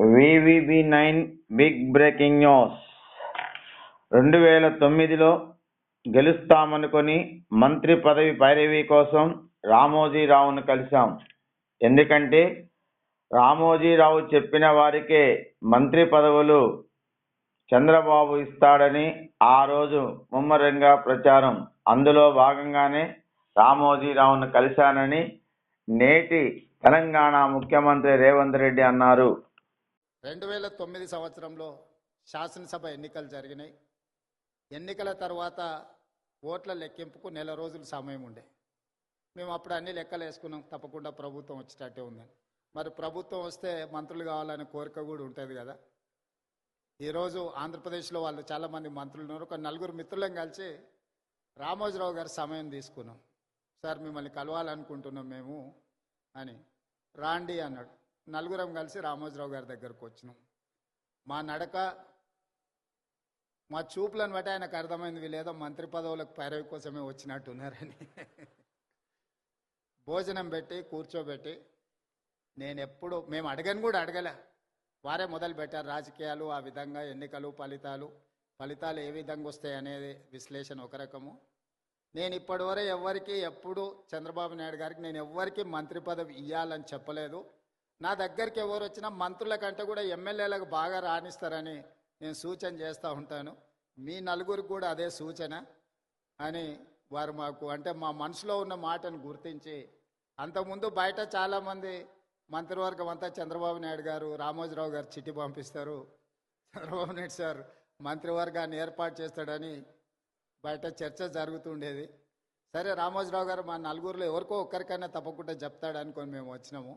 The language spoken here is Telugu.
VVB nine big breaking news రెండు వేల తొమ్మిదిలో గెలుస్తామనుకొని మంత్రి పదవి పైరవీ కోసం రామోజీరావును కలిశాం. ఎందుకంటే రామోజీరావు చెప్పిన వారికే మంత్రి పదవులు చంద్రబాబు ఇస్తాడని ఆ రోజు ముమ్మరంగా ప్రచారం. అందులో భాగంగానే రామోజీరావును కలిశానని నేటి తెలంగాణ ముఖ్యమంత్రి రేవంత్ రెడ్డి అన్నారు. రెండు వేల తొమ్మిది సంవత్సరంలో శాసనసభ ఎన్నికలు జరిగినాయి. ఎన్నికల తర్వాత ఓట్ల లెక్కింపుకు నెల రోజులు సమయం ఉండే. మేము అప్పుడు అన్ని లెక్కలు వేసుకున్నాం. తప్పకుండా ప్రభుత్వం వచ్చేటట్టే ఉందని మరి ప్రభుత్వం వస్తే మంత్రులు కావాలనే కోరిక కూడా ఉంటుంది కదా. ఈరోజు ఆంధ్రప్రదేశ్లో వాళ్ళు చాలామంది మంత్రులు ఉన్నారు. ఒక నలుగురు మిత్రులను కలిసి రామోజీరావు గారి సమయం తీసుకున్నాం. సార్ మిమ్మల్ని కలవాలనుకుంటున్నాం మేము అని. రాండి అన్నాడు. నలుగురం కలిసి రామోజీరావు గారి దగ్గరకు వచ్చినాం. మా నడక మా చూపులను బట్టి ఆయనకు అర్థమైంది వీళ్ళేదో మంత్రి పదవులకు పైరవి కోసమే వచ్చినట్టున్నారని భోజనం పెట్టి కూర్చోబెట్టి నేను ఎప్పుడు మేము అడగను కూడా అడగలే. వారే మొదలు పెట్టారు రాజకీయాలు ఆ విధంగా ఎన్నికలు ఫలితాలు. ఫలితాలు ఏ విధంగా వస్తాయి అనేది విశ్లేషణ ఒక రకము. నేను ఇప్పటివరకు ఎవరికి ఎప్పుడు చంద్రబాబు నాయుడు గారికి నేను ఎవ్వరికి మంత్రి పదవి ఇవ్వాలని చెప్పలేదు. నా దగ్గరికి ఎవరు వచ్చినా మంత్రుల కంటే కూడా ఎమ్మెల్యేలకు బాగా రాణిస్తారని నేను సూచన చేస్తూ ఉంటాను. మీ నలుగురికి కూడా అదే సూచన అని వారు మాకు అంటే మా మనసులో ఉన్న మాటను గుర్తించి అంతకుముందు బయట చాలామంది మంత్రివర్గం అంతా చంద్రబాబు నాయుడు గారు రామోజీరావు గారు చిట్టి పంపిస్తారు. చంద్రబాబు నాయుడు సార్ మంత్రివర్గాన్ని ఏర్పాటు చేస్తాడని బయట చర్చ జరుగుతుండేది. సరే రామోజీరావు గారు మా నలుగురిలో ఎవరికో ఒక్కరికైనా తప్పకుండా చెప్తాడనుకొని మేము వచ్చినాము.